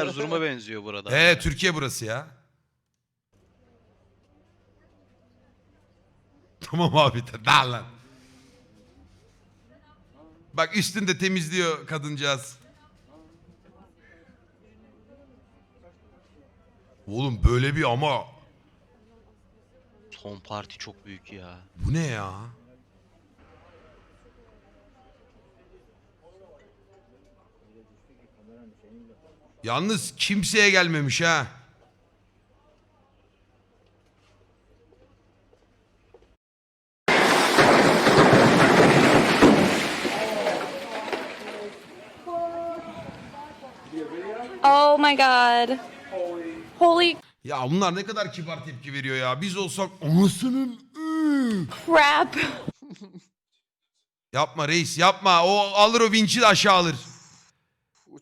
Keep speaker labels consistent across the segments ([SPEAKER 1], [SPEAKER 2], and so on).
[SPEAKER 1] Erzurum'a benziyor burada.
[SPEAKER 2] He Türkiye burası ya. Tamam abi daha lan. Bak üstünde temizliyor kadıncağız. Oğlum böyle bir ama
[SPEAKER 1] Son parti çok büyük ya.
[SPEAKER 2] bu ne ya? Yalnız kimseye gelmemiş ha.
[SPEAKER 3] Oh my god. Holy
[SPEAKER 2] Ya bunlar ne kadar kibar tepki veriyor ya. Biz olsak anasının ıı.
[SPEAKER 3] crap.
[SPEAKER 2] Yapma reis yapma. O alır o vinçi de aşağı alır.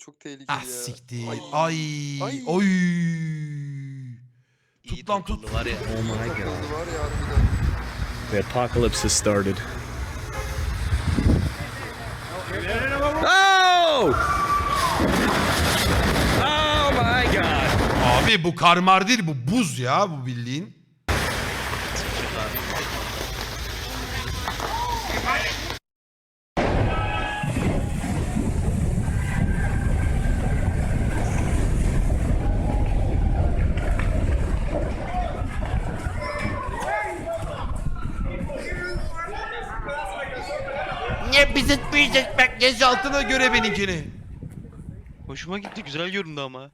[SPEAKER 4] Çok tehlikeli
[SPEAKER 2] Ah
[SPEAKER 4] ya.
[SPEAKER 2] siktir.
[SPEAKER 4] Ay.
[SPEAKER 2] Ay.
[SPEAKER 4] Ay.
[SPEAKER 2] Oy.
[SPEAKER 1] İyi
[SPEAKER 2] Tut lan tut.
[SPEAKER 1] takıldı var ya.
[SPEAKER 5] Oh my god.
[SPEAKER 4] var ya harbiden.
[SPEAKER 5] The apocalypse has started. Oh! Oh my god.
[SPEAKER 2] Abi bu karmar değil bu buz ya bu bildiğin. Niye bizitmeyecek bak gece altına göre benimkini.
[SPEAKER 1] Hoşuma gitti güzel göründü ama.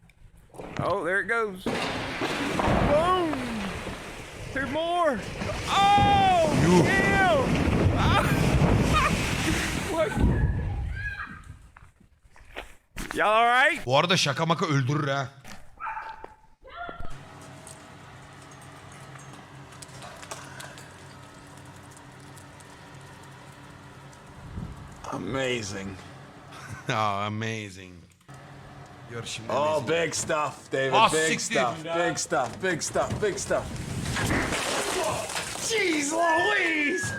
[SPEAKER 5] Oh, there it goes. Boom! There's more. Oh!
[SPEAKER 2] Yuh.
[SPEAKER 5] Damn! what? Y'all all right?
[SPEAKER 2] Bu arada şaka maka öldürür ha.
[SPEAKER 6] Amazing.
[SPEAKER 2] Oh, amazing. Gör şimdi
[SPEAKER 6] Oh,
[SPEAKER 2] amazing.
[SPEAKER 6] big stuff, David.
[SPEAKER 2] Ah,
[SPEAKER 6] big
[SPEAKER 2] siktir.
[SPEAKER 6] stuff. Big stuff. Big stuff. Big stuff. Jeez Louise!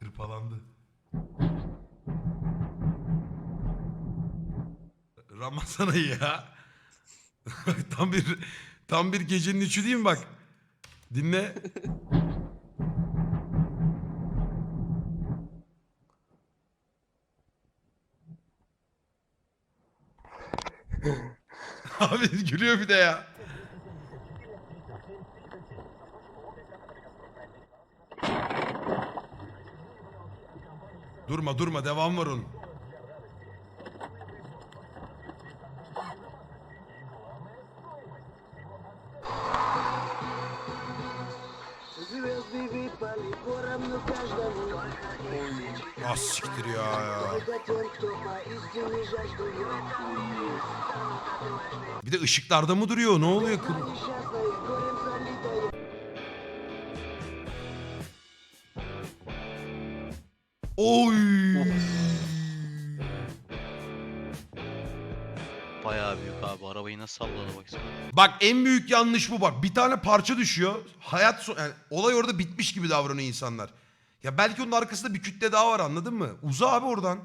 [SPEAKER 2] Hırpalandı. Ramazan ayı ya. Tam bir tam bir gecenin üçü değil mi bak? Dinle. Abi gülüyor bir de ya. Durma durma devam var onun. Az siktir ya. Bir de ışıklarda mı duruyor? Ne oluyor? Oy.
[SPEAKER 1] Bayağı büyük abi. Arabayı nasıl salladı baksana.
[SPEAKER 2] Bak en büyük yanlış bu bak. Bir tane parça düşüyor. Hayat so- yani olay orada bitmiş gibi davranıyor insanlar. Ya belki onun arkasında bir kütle daha var anladın mı? Uza abi oradan.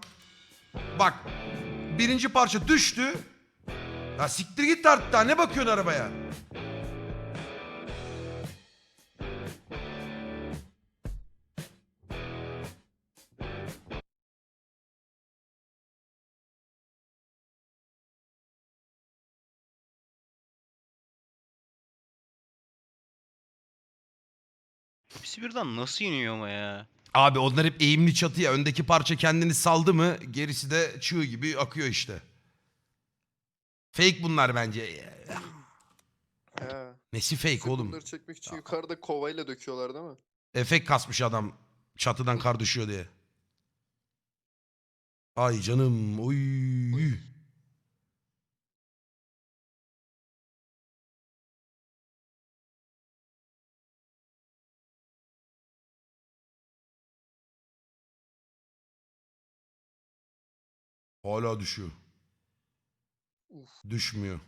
[SPEAKER 2] Bak birinci parça düştü. Ya siktir git artık daha ne bakıyorsun arabaya?
[SPEAKER 1] Hepsi birden nasıl iniyor ama ya?
[SPEAKER 2] Abi onlar hep eğimli çatı ya. Öndeki parça kendini saldı mı gerisi de çığ gibi akıyor işte. Fake bunlar bence.
[SPEAKER 4] He.
[SPEAKER 2] Nesi fake oğlum?
[SPEAKER 4] Bunları çekmek için yukarıda kovayla döküyorlar değil mi?
[SPEAKER 2] Efekt kasmış adam. Çatıdan kar düşüyor diye. Ay canım. Oy. Hala düşüyor.
[SPEAKER 4] Uf.
[SPEAKER 2] Düşmüyor.